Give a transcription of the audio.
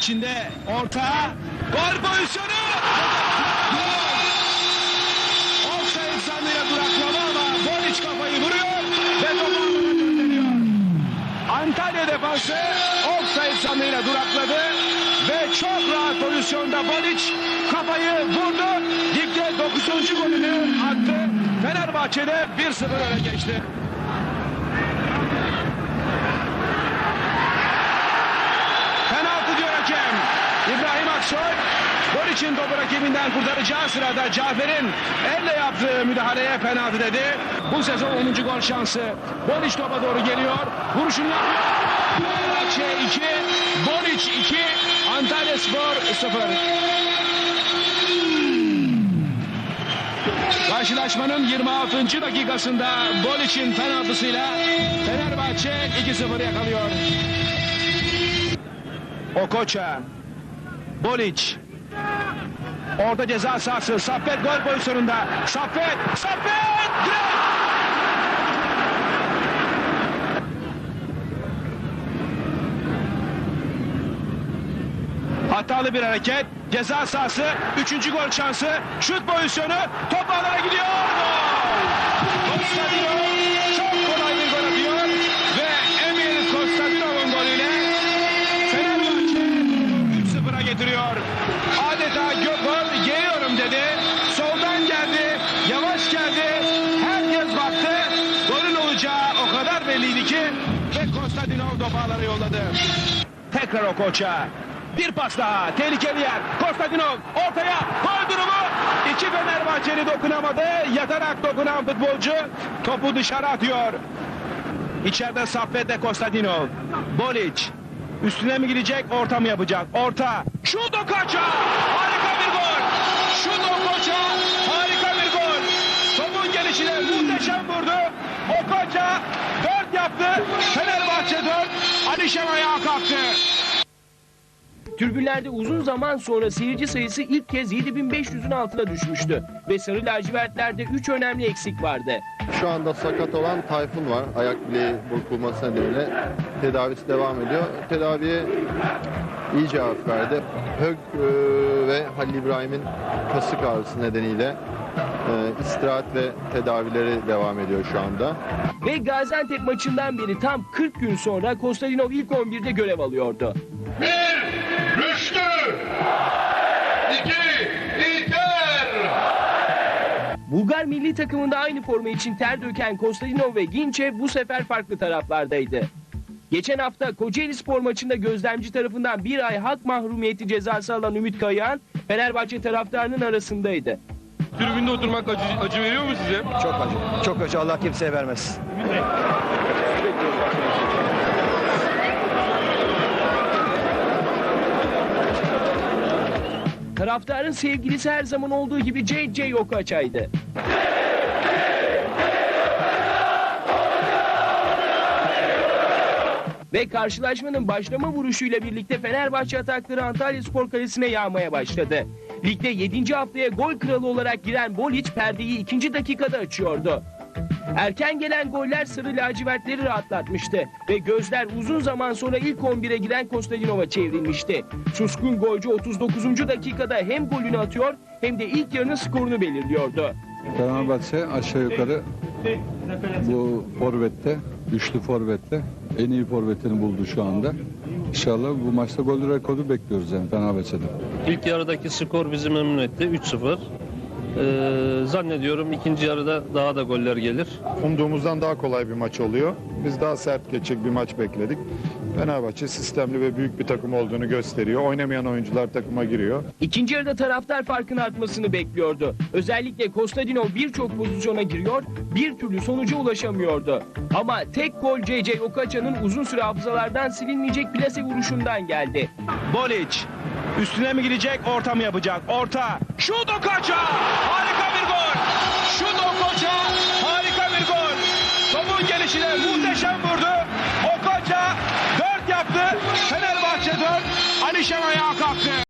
içinde orta. Gol pozisyonu. Offside zannıyla duraklama ama Boliç kafayı vuruyor ve topu gönderiyor. Antalya defansı offside zannıyla durakladı ve çok rahat pozisyonda Boliç kafayı vurdu. Ligde 9. golünü attı. Fenerbahçe'de 1-0 öne geçti. İbrahim Aksoy gol için topu rakibinden kurtaracağı sırada Cafer'in elle yaptığı müdahaleye penaltı dedi. Bu sezon 10. gol şansı. Boliç topa doğru geliyor. Vuruşunu. Fenerbahçe 2, Boliç 2, Antalya Spor 0. Karşılaşmanın 26. dakikasında Boliç'in penaltısıyla Fenerbahçe 2-0 yakalıyor. Okocha. Boliç. Orada ceza sahası. Saffet gol pozisyonunda. Saffet. Saffet. Hatalı bir hareket. Ceza sahası. Üçüncü gol şansı. Şut pozisyonu. Top ağlara gidiyor. Gol. Yolladı. Tekrar o koça. Bir pas daha. Tehlikeli yer. Konstantinov ortaya. Gol durumu. İki Fenerbahçeli dokunamadı. Yatarak dokunan futbolcu topu dışarı atıyor. İçeride Saffet'le Konstantinov. Boliç. Üstüne mi gidecek, orta mı yapacak? Orta. Şut Okocha! Harika bir gol! Şut Okocha! Harika bir gol! Topun gelişine muhteşem vurdu. Okocha 4 yaptı. Fenerbahçe 4. Alişan ayağa kalktı. Tribünlerde uzun zaman sonra seyirci sayısı ilk kez 7500'ün altına düşmüştü. Ve sarı lacivertlerde 3 önemli eksik vardı. Şu anda sakat olan Tayfun var. Ayak bileği burkulması nedeniyle tedavisi devam ediyor. Tedaviye iyi cevap verdi. Hög e, ve Halil İbrahim'in kasık ağrısı nedeniyle e, istirahat ve tedavileri devam ediyor şu anda. Ve Gaziantep maçından beri tam 40 gün sonra Kostadinov ilk 11'de görev alıyordu. Bir, Rüştü. İki, İlker. Bulgar milli takımında aynı forma için ter döken Kostadinov ve Ginçev bu sefer farklı taraflardaydı. Geçen hafta Kocaeli Spor maçında gözlemci tarafından bir ay hak mahrumiyeti cezası alan Ümit Kayağan Fenerbahçe taraftarının arasındaydı. Tribünde oturmak acı, acı veriyor mu size? Çok acı. Çok acı. Allah kimseye vermez. Taraftarın sevgilisi her zaman olduğu gibi J.J. Okocha'ydı. Ve karşılaşmanın başlama vuruşuyla birlikte Fenerbahçe atakları Antalya Spor Kalesi'ne yağmaya başladı. Ligde 7. haftaya gol kralı olarak giren Boliç perdeyi 2. dakikada açıyordu. Erken gelen goller sarı lacivertleri rahatlatmıştı ve gözler uzun zaman sonra ilk 11'e giren Kostadinov'a çevrilmişti. Suskun golcü 39. dakikada hem golünü atıyor hem de ilk yarının skorunu belirliyordu. Fenerbahçe aşağı yukarı bu forvette, üçlü forvette en iyi forvetini buldu şu anda. İnşallah bu maçta gol rekoru bekliyoruz yani Fenerbahçe'den. İlk yarıdaki skor bizi memnun etti. 3-0. Ee, zannediyorum ikinci yarıda daha da goller gelir. umduğumuzdan daha kolay bir maç oluyor. Biz daha sert geçecek bir maç bekledik. Fenerbahçe sistemli ve büyük bir takım olduğunu gösteriyor. Oynamayan oyuncular takıma giriyor. İkinci yarıda taraftar farkın artmasını bekliyordu. Özellikle Kostadinov birçok pozisyona giriyor, bir türlü sonuca ulaşamıyordu. Ama tek gol C.C. Okacha'nın uzun süre hafızalardan silinmeyecek plase vuruşundan geldi. Boliç. Üstüne mi gidecek, orta mı yapacak? Orta. Şut Okocha! Harika bir gol! Şut Okocha! Gelişine muhteşem vurdu. Okocha 4 yaptı. Fenerbahçe 4. Alişan ayağa kalktı.